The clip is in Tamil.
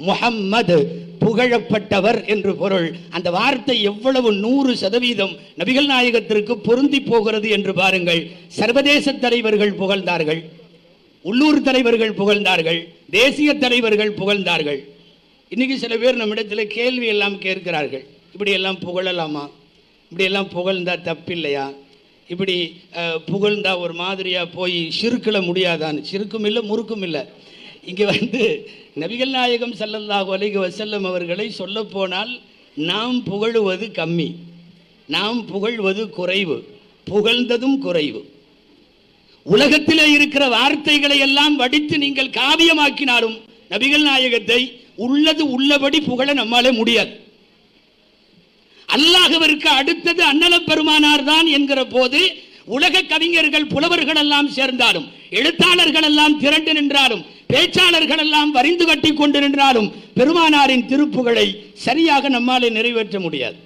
முஹம்மது புகழப்பட்டவர் என்று பொருள். அந்த வார்த்தை எவ்வளவு நூறு சதவீதம் நபிகள் நாயகத்திற்கு பொருந்தி போகிறது என்று பாருங்கள். சர்வதேச தலைவர்கள் புகழ்ந்தார்கள். உள்ளூர் தலைவர்கள் புகழ்ந்தார்கள். தேசிய தலைவர்கள் புகழ்ந்தார்கள். இன்னைக்கு சில பேர் நம்மிடத்தில் கேள்வி எல்லாம் கேட்கிறார்கள். இப்படி எல்லாம் புகழலாமா? இப்படி எல்லாம் புகழ்ந்தா தப்பில்லையா? இப்படி அஹ், புகழ்ந்தா ஒரு மாதிரியா போய் சிறுக்கில் முடியாதான்னு. சிறுக்கும் இல்லை முறுக்கும் இல்லை. இங்கே வந்து நபிகள் நாயகம் ஸல்லல்லாஹு அலைஹி வசல்லம் அவர்களை சொல்லப்போனால் நாம் புகழுவது கம்மி. நாம் புகழ்வது குறைவு. புகழ்ந்ததும் குறைவு. உலகத்திலே இருக்கிற வார்த்தைகளை எல்லாம் வடித்து நீங்கள் காவியமாக்கினாலும் நபிகள் நாயகத்தை உள்ளது உள்ளபடி புகழ நம்மாலே முடியாது. அல்லாஹவருக்கு அடுத்தது அன்னல பெருமானார் தான் என்கிற போது உலக கவிஞர்கள் புலவர்கள் எல்லாம் சேர்ந்தாலும் எழுத்தாளர்கள் எல்லாம் திரண்டு நின்றாலும் பேச்சாளர்கள் எல்லாம் வரிந்து கட்டி கொண்டிருந்தாலும் நின்றாலும் பெருமானாரின் திருப்புகளை சரியாக நம்மாலே நிறைவேற்ற முடியாது.